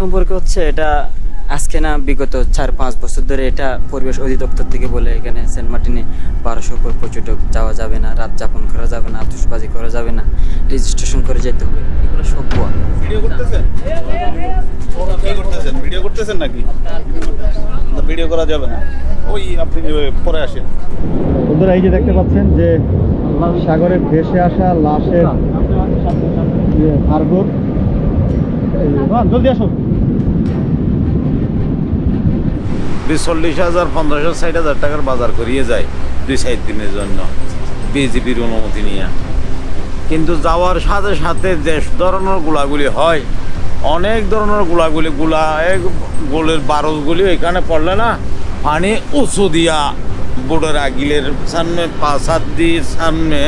সম্পর্কে হচ্ছে এটা আজকে না বিগত চার পাঁচ বছর ধরে এটা পরিবেশ অধিদপ্তর থেকে বলে এখানে সেন্ট মার্টিনে বারোশো উপর পর্যটক যাওয়া যাবে না রাত যাপন করা যাবে না আতসবাজি করা যাবে না রেজিস্ট্রেশন করে যেতে হবে। এগুলো সব ভুয়া। ভিডিও করতেছেন? ভিডিও করতেছেন? নাকি? না ভিডিও করা যাবে না। ওই আপনি পরে আসেন। বন্ধুরা এই যে দেখতে পাচ্ছেন যে সাগরে ভেসে আসা লাশের হারগোর জলদি আসো। বিশ চল্লিশ হাজার পনেরোশো ষাট হাজার টাকার বাজার করিয়ে যায় দুই চার দিনের জন্য বিজেপির অনুমতি নিয়ে। কিন্তু যাওয়ার সাথে সাথে যে ধরনের গোলাগুলি হয় অনেক ধরনের গোলাগুলি গুলা এক গোলের বারোগুলি এখানে পড়লে না পানি উঁচু দিয়া বোর্ডের আগিলের সামনে পাঁচ হাত দিয়ে সামনে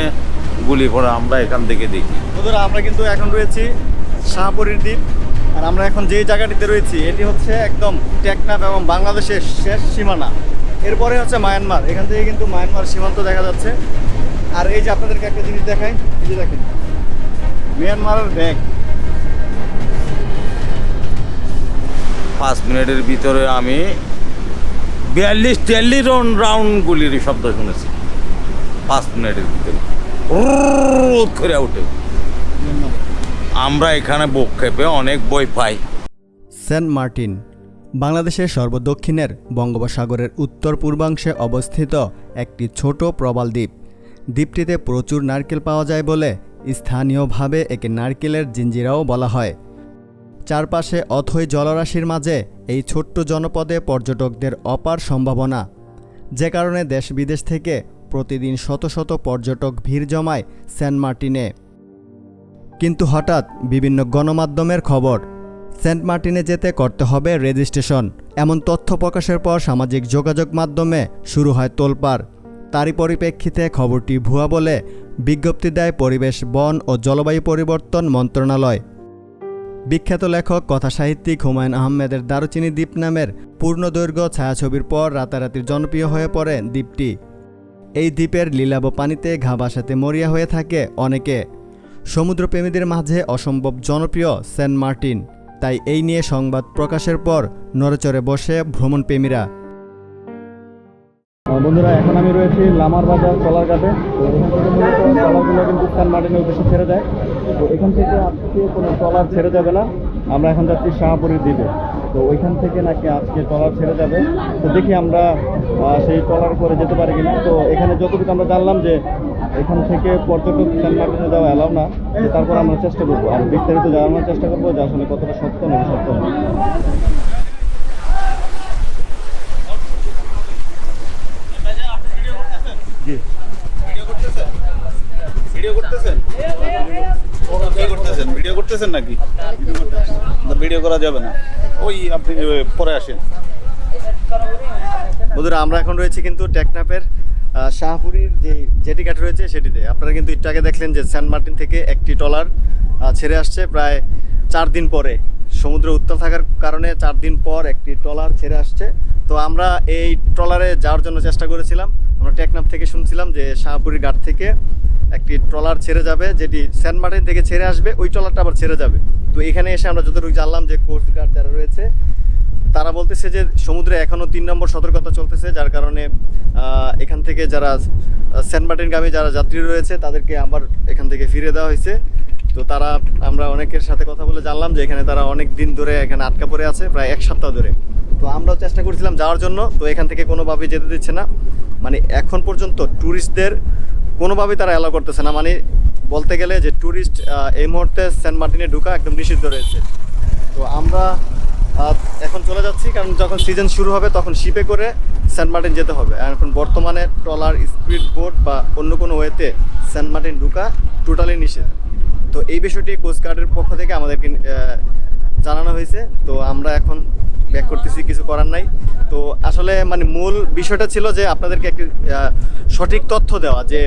গুলি পড়ে আমরা এখান থেকে দেখি। আমরা কিন্তু এখন রয়েছি শাহপুরীর দ্বীপ। আর আমরা এখন যে জায়গাটিতে রয়েছি এটি হচ্ছে একদম টেকনাফ এবং বাংলাদেশের শেষ সীমানা। এরপরে হচ্ছে মায়ানমার। এখান থেকে কিন্তু মায়ানমার সীমান্ত দেখা যাচ্ছে। আর এই যে আপনাদেরকে একটা জিনিস দেখাই এই যে দেখেন মিয়ানমারের ব্যাগ। পাঁচ মিনিটের ভিতরে আমি বিয়াল্লিশ তিয়াল্লিশ রাউন্ড রাউন্ড গুলির শব্দ শুনেছি। পাঁচ মিনিটের ভিতরে। করে উঠে। আমরা এখানে বক্ষেপে অনেক বই পাই। সেন্ট মার্টিন, বাংলাদেশের সর্বদক্ষিণের বঙ্গোপসাগরের উত্তর পূর্বাংশে অবস্থিত একটি ছোট প্রবাল দ্বীপ। দ্বীপটিতে প্রচুর নারকেল পাওয়া যায় বলে স্থানীয়ভাবে একে নারকেলের জিঞ্জিরাও বলা হয়। চারপাশে অথই জলরাশির মাঝে এই ছোট্ট জনপদে পর্যটকদের অপার সম্ভাবনা। যে কারণে দেশ বিদেশ থেকে প্রতিদিন শত শত পর্যটক ভিড় জমায় সেন্ট মার্টিনে। কিন্তু হঠাৎ বিভিন্ন গণমাধ্যমের খবর, সেন্ট মার্টিনে যেতে করতে হবে রেজিস্ট্রেশন। এমন তথ্য প্রকাশের পর সামাজিক যোগাযোগ মাধ্যমে শুরু হয় তোলপাড়। তারই পরিপ্রেক্ষিতে খবরটি ভুয়া বলে বিজ্ঞপ্তি দেয় পরিবেশ, বন ও জলবায়ু পরিবর্তন মন্ত্রণালয়। বিখ্যাত লেখক, কথাসাহিত্যিক হুমায়ুন আহমেদের দারুচিনি দ্বীপ নামের পূর্ণদৈর্ঘ্য ছায়াছবির পর রাতারাতি জনপ্রিয় হয়ে পড়ে দ্বীপটি। এই দ্বীপের লীলাব পানিতে ঘা ভাসাতে মরিয়া হয়ে থাকে অনেকে। সমুদ্রপ্রেমীদের মাঝে অসম্ভব জনপ্রিয় সেন্ট মার্টিন। তাই এই নিয়ে সংবাদ প্রকাশের পর নড়েচড়ে বসে ভ্রমণপ্রেমীরা। প্রেমীরা বন্ধুরা, এখন আমি রয়েছি লামার বাজার কলার ঘাটে ট্রলারগুলো কিন্তু সেন্ট মার্টিনের উদ্দেশ্যে ছেড়ে যায় তো এখান থেকে আজকে কোনো ট্রলার ছেড়ে যাবে না। আমরা এখন যাচ্ছি শাহপুরের দ্বীপে তো ওইখান থেকে নাকি আজকে ট্রলার ছেড়ে যাবে। তো দেখি আমরা সেই ট্রলার করে যেতে পারি কিনা। তো এখানে যতটুকু আমরা জানলাম যে এখান থেকে পর্যটক সেন্ট মার্টিনে যাওয়া এলাও না তারপর আমরা চেষ্টা করব। আর বিস্তারিত জানানোর চেষ্টা করব যে আসলে কতটা সত্য নাকি সত্য না। নাকি? ভিডিও করা যাবে না। ওই আপনি পরে আসেন। বন্ধুরা, আমরা এখন রয়েছি কিন্তু টেকনাপের শাহপুরীর যে জেটি ঘাট রয়েছে সেটিতে। আপনারা কিন্তু একটু আগে দেখলেন যে সেন্ট মার্টিন থেকে একটি ট্রলার ছেড়ে আসছে প্রায় চার দিন পরে। সমুদ্র উত্তাল থাকার কারণে চার দিন পর একটি ট্রলার ছেড়ে আসছে। তো আমরা এই ট্রলারে যাওয়ার জন্য চেষ্টা করেছিলাম। আমরা টেকনাফ থেকে শুনছিলাম যে শাহপুরীর ঘাট থেকে একটি ট্রলার ছেড়ে যাবে, যেটি সেন্ট মার্টিন থেকে ছেড়ে আসবে, ওই ট্রলারটা আবার ছেড়ে যাবে। তো এখানে এসে আমরা যতটুকু জানলাম যে কোস্ট গার্ড যারা রয়েছে, তারা বলতেছে যে সমুদ্রে এখনও তিন নম্বর সতর্কতা চলতেছে, যার কারণে এখান থেকে যারা সেন্ট মার্টিনগামী যারা যাত্রী রয়েছে, তাদেরকে আবার এখান থেকে ফিরে দেওয়া হয়েছে। তো তারা, আমরা অনেকের সাথে কথা বলে জানলাম যে এখানে তারা অনেক দিন ধরে এখানে আটকা পড়ে আছে, প্রায় এক সপ্তাহ ধরে। তো আমরাও চেষ্টা করেছিলাম যাওয়ার জন্য, তো এখান থেকে কোনোভাবেই যেতে দিচ্ছে না। মানে এখন পর্যন্ত ট্যুরিস্টদের কোনোভাবেই তারা অ্যালাউ করতেছে না। মানে বলতে গেলে যে ট্যুরিস্ট এই মুহূর্তে সেন্ট মার্টিনে ঢুকা একদম নিষিদ্ধ রয়েছে। তো আমরা এখন চলে যাচ্ছি, কারণ যখন সিজন শুরু হবে তখন শিপে করে সেন্ট মার্টিন যেতে হবে। আর এখন বর্তমানে ট্রলার স্পিড বোট বা অন্য কোনো ওয়েতে সেন্ট মার্টিন ঢুকা টোটালি নিষেধ। তো এই বিষয়টি কোস্টগার্ডের পক্ষ থেকে আমাদেরকে জানানো হয়েছে, তো আমরা এখন ব্যাক করতেছি, কিছু করার নাই। তো আসলে মানে মূল বিষয়টা ছিল যে আপনাদেরকে একটি সঠিক তথ্য দেওয়া যে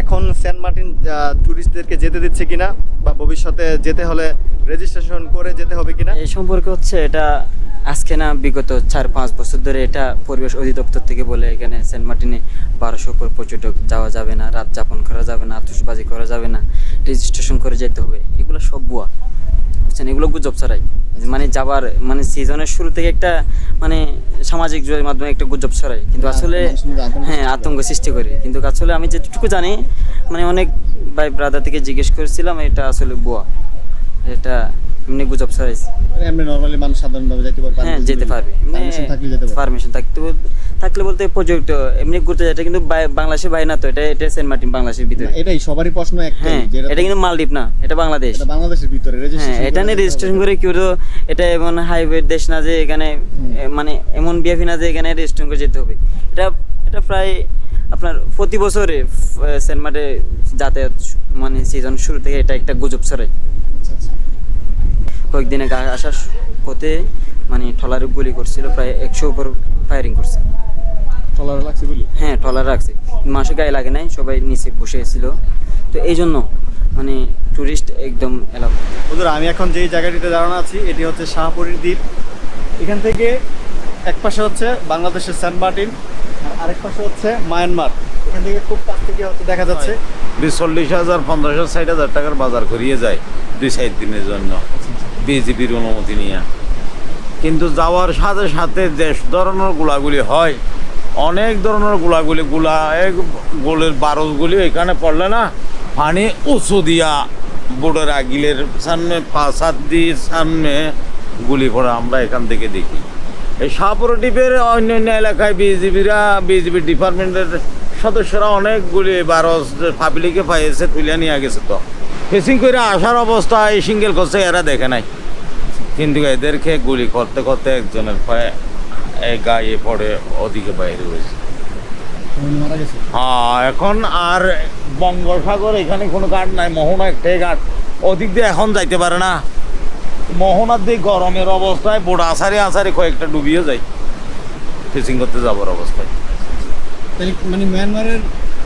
এখন সেন্ট মার্টিন ট্যুরিস্টদেরকে যেতে দিচ্ছে কিনা বা ভবিষ্যতে যেতে হলে রেজিস্ট্রেশন করে যেতে হবে কিনা। এই সম্পর্কে হচ্ছে এটা আজকে না বিগত চার পাঁচ বছর ধরে এটা পরিবেশ অধিদপ্তর থেকে বলে এখানে সেন্ট মার্টিনে বারোশো উপর পর্যটক যাওয়া যাবে না রাত যাপন করা যাবে না আতসবাজি করা যাবে না রেজিস্ট্রেশন করে যেতে হবে। এগুলো সব বুয়া বুঝছেন? এগুলো গুজব ছড়াই। মানে যাবার মানে সিজনের শুরু থেকে একটা মানে সামাজিক যোগাযোগের মাধ্যমে একটা গুজব ছড়াই। কিন্তু আসলে হ্যাঁ আতঙ্ক সৃষ্টি করে। কিন্তু আসলে আমি যেটুকু জানি মানে অনেক ভাই ব্রাদার থেকে জিজ্ঞেস করেছিলাম এটা আসলে বুয়া এটা এমনি গুজব ছড়াইছে। মানে এমনি নর্মালি মানুষ সাধারণভাবে যেতে পারবে হ্যাঁ যেতে পারবে। পারমিশন থাকলে যেতে পারবে। পারমিশন থাকতে থাকলে বলতে পর্যটক এমনি ঘুরতে যায় এটা কিন্তু বাংলাদেশের বাইরে না তো এটা এটা সেন্ট মার্টিন বাংলাদেশের ভিতরে। এটাই সবারই প্রশ্ন একটাই হ্যাঁ যে এটা কিন্তু মালদ্বীপ না এটা বাংলাদেশ। এটা বাংলাদেশের ভিতরে হ্যাঁ রেজিস্ট্রেশন এটা নিয়ে রেজিস্ট্রেশন করে কি হলো এটা এমন হাইওয়ে দেশ না যে এখানে মানে এমন বিয়াফি না যে এখানে রেজিস্ট্রেশন করে যেতে হবে। এটা এটা প্রায় আপনার প্রতি বছরে সেন্ট মার্টে যাতায়াত মানে সিজন শুরু থেকে এটা একটা গুজব ছড়ায়। আচ্ছা আচ্ছা। কয়েকদিন আগে আসার পথে মানে ট্রলারে গুলি করছিল প্রায় একশো উপর ফায়ারিং করছে। টলার লাগছে বলি হ্যাঁ ট্রলার রাখছে মাসে গায়ে লাগে নাই সবাই নিচে বসে ছিল। তো এই জন্য মানে টুরিস্ট একদম এলাও বন্ধুরা আমি এখন যেই জায়গাটিতে দাঁড়ানো আছি এটি হচ্ছে শাহপুরীর দ্বীপ। এখান থেকে এক পাশে হচ্ছে বাংলাদেশের সেন্ট মার্টিন আর আরেক পাশে হচ্ছে মায়ানমার। এখান থেকে খুব কাছ থেকে হচ্ছে দেখা যাচ্ছে। বিশ চল্লিশ হাজার পঞ্চাশ ষাট হাজার টাকার বাজার করিয়ে যায় দুই সাইড দিনের জন্য। বিজেপির অনুমতি নিয়ে। কিন্তু যাওয়ার সাথে সাথে যে ধরনের গুলাগুলি হয়, অনেক ধরনের গুলাগুলি, গুলা এক গোলের বারোগুলি এখানে পড়লে না, পানি উঁচু দিয়া বোর্ডের আগিলের সামনে পাঁচ দিয়ে সামনে গুলি পড়ে আমরা এখান থেকে দেখি। এই সাপরদ্বীপের অন্য অন্য এলাকায় বিজেপিরা বিজেপি ডিপার্টমেন্টের সদস্যরা অনেকগুলি বারো পাবলিকে পাইয়েছে, তুলে নিয়ে গেছে তো। ফেসিং করে আসার অবস্থায় সিঙ্গেল করছে এরা দেখে নাই। কিন্তু এদেরকে গুলি করতে করতে একজনের পায়ে এই গায়ে পড়ে ওদিকে বাইরে হয়েছে। হ্যাঁ এখন আর বঙ্গোপসাগর এখানে কোনো ঘাট নাই মোহনা একটাই ঘাট। ওদিক দিয়ে এখন যাইতে পারে না। মোহনার দিয়ে গরমের অবস্থায় বোড়া আসারে আসারে কয়েকটা ডুবিয়ে যায়। ফিশিং করতে যাবার অবস্থায়। মানে মিয়ানমারের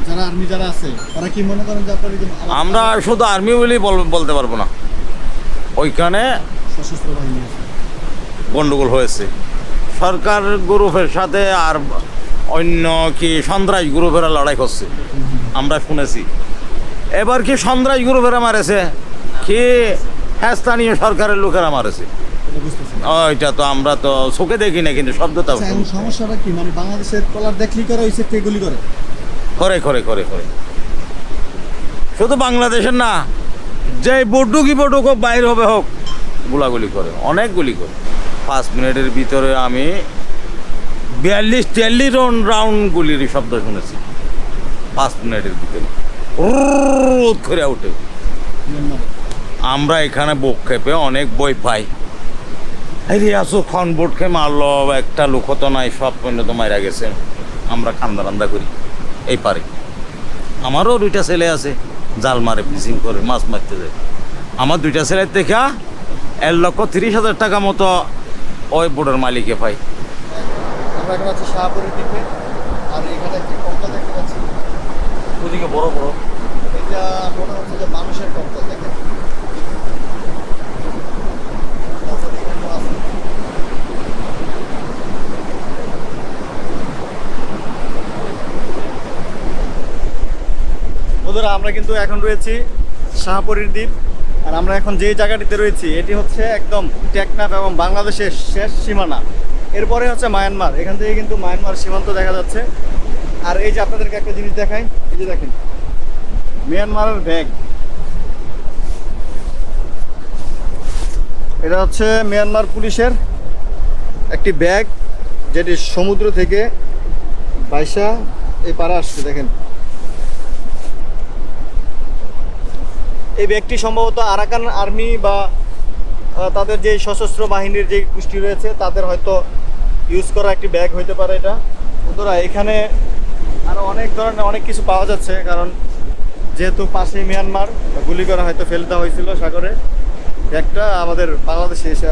যারা আর্মি যারা আছে তারা কি মনে করেন যে আপনার এই যে আলাদা আমরা শুধু আর্মি বলেই বল- বলতে পারব না। ওইখানে সশস্ত্র বাহিনী গন্ডগোল হয়েছে। সরকার গ্রুপের সাথে আর অন্য কি সন্ত্রাস গ্রুপেরা লড়াই করছে আমরা শুনেছি। এবার কি সন্ত্রাস গ্রুপেরা মারেছে? কি হ্যাঁ স্থানীয় সরকারের লোকেরা মারেছে? এটা ওইটা তো আমরা তো চোখে দেখি না কিন্তু শব্দটাও আচ্ছা, সমস্যাটা কি? মানে বাংলাদেশের টলার দেখলি করে হয়েছে কে গুলি করে? করে করে করে করে। শুধু বাংলাদেশের না যে বডুকি বডুক হোক, বাইর হবে হোক, গুলাগুলি করে অনেক গুলি করে। পাঁচ মিনিটের ভিতরে আমি বিয়াল্লিশ, তিয়াল্লিশ রাউন্ড রাউন্ড গুলির শব্দ শুনেছি। পাঁচ মিনিটের ভিতরে। রোদ করে উঠে। আমরা এখানে বুক খেপে অনেক বই পাই। আরে আসো, খন বোট খেয়ে মারলো, একটা লোক তো নাই, সব পণ্য তো মারা গেছে। আমরা কান্দা রান্দা করি। এই পারে। আমারও দুইটা ছেলে আছে জাল মারে ফিশিং করে মাছ মারতে যায়। আমার দুইটা ছেলের থেকে এক লক্ষ তিরিশ হাজার টাকা মতো ওই বোর্ডের মালিকে পাই। আমরা এখন আছি শাহপুরের দ্বীপে আর এখানে একটি কঙ্কাল দেখতে পাচ্ছি। ওদিকে বড় বড়। এটা মনে হচ্ছে যে মানুষের কঙ্কাল দেখেন তারপরে এখানেও আছে। বন্ধুরা, আমরা কিন্তু এখন রয়েছি শাহপুরীর দ্বীপ। আর আমরা এখন যে জায়গাটিতে রয়েছি, এটি হচ্ছে একদম টেকনাফ এবং বাংলাদেশের শেষ সীমানা। এরপরে হচ্ছে মায়ানমার। এখান থেকে কিন্তু মায়ানমার সীমান্ত দেখা যাচ্ছে। আর এই যে আপনাদেরকে একটা জিনিস দেখাই, এই যে দেখেন মিয়ানমারের ব্যাগ এটা হচ্ছে মিয়ানমার পুলিশের একটি ব্যাগ, যেটি সমুদ্র থেকে বাইসা এই পাড়া আসছে, দেখেন। এই ব্যাগটি সম্ভবত আরাকান আর্মি বা তাদের যে সশস্ত্র বাহিনীর যে গোষ্ঠী রয়েছে, তাদের হয়তো ইউজ করা একটি ব্যাগ হইতে পারে এটা। বন্ধুরা, এখানে আরও অনেক ধরনের অনেক কিছু পাওয়া যাচ্ছে, কারণ যেহেতু পাশে মিয়ানমার, গুলি করা হয়তো ফেলে দেওয়া হয়েছিল সাগরে। ব্যাগটা আমাদের বাংলাদেশে এসে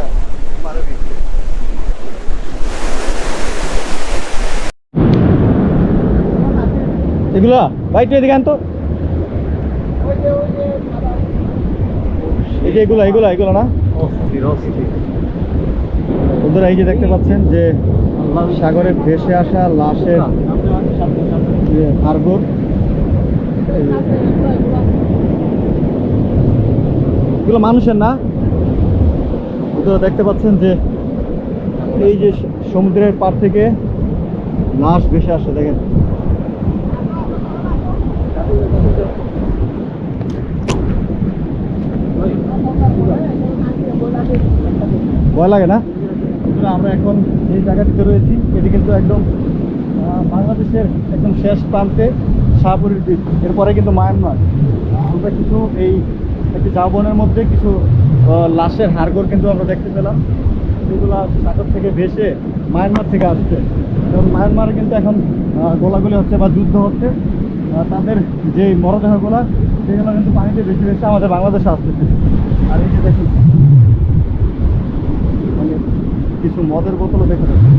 পারে। এগুলা তুই এদিকে আন তো এই যে এগুলা এগুলা এগুলা না? বন্ধুরা এই যে দেখতে পাচ্ছেন যে সাগরে ভেসে আসা লাশের যে হারগোর এগুলো মানুষের না? বন্ধুরা দেখতে পাচ্ছেন যে এই যে সমুদ্রের পার থেকে লাশ ভেসে আসছে দেখেন। ভয় লাগে না? আমরা এখন যে জায়গাটিতে রয়েছি। এটি কিন্তু একদম বাংলাদেশের একদম শেষ প্রান্তে শাহপুরের দ্বীপ। এরপরে কিন্তু মায়ানমার। আমরা কিছু এই একটি জাবনের মধ্যে কিছু লাশের হাড়গোড় কিন্তু আমরা দেখতে পেলাম। যেগুলো সাগর থেকে ভেসে মায়ানমার থেকে আসছে। এবং মায়ানমারে কিন্তু এখন গোলাগুলি হচ্ছে বা যুদ্ধ হচ্ছে। তাদের যে মরদেহগুলো, সেগুলো কিন্তু পানিতে বেশি বেশি আমাদের বাংলাদেশে আসতেছে। আর এই যে দেখুন মানে কিছু মদের বোতলও দেখে যাচ্ছে।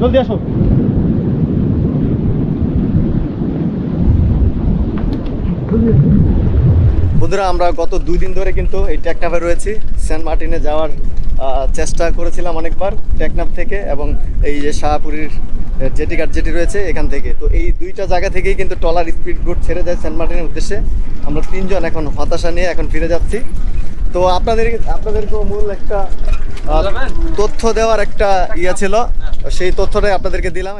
জলদি আসো। বন্ধুরা আমরা গত দুই দিন ধরে কিন্তু এই টেকনাফে রয়েছি। সেন্ট মার্টিনে যাওয়ার চেষ্টা করেছিলাম অনেকবার টেকনাফ থেকে এবং এই যে শাহপুরীর জেটি ঘাট যেটি রয়েছে এখান থেকে। তো এই দুইটা জায়গা থেকেই কিন্তু টলার স্পিড বোট ছেড়ে যায় সেন্ট মার্টিনের উদ্দেশ্যে। আমরা তিনজন এখন হতাশা নিয়ে এখন ফিরে যাচ্ছি। তো আপনাদের আপনাদেরকেও মূল একটা তথ্য দেওয়ার একটা ইয়ে ছিল। সেই তথ্যটাই আপনাদেরকে দিলাম।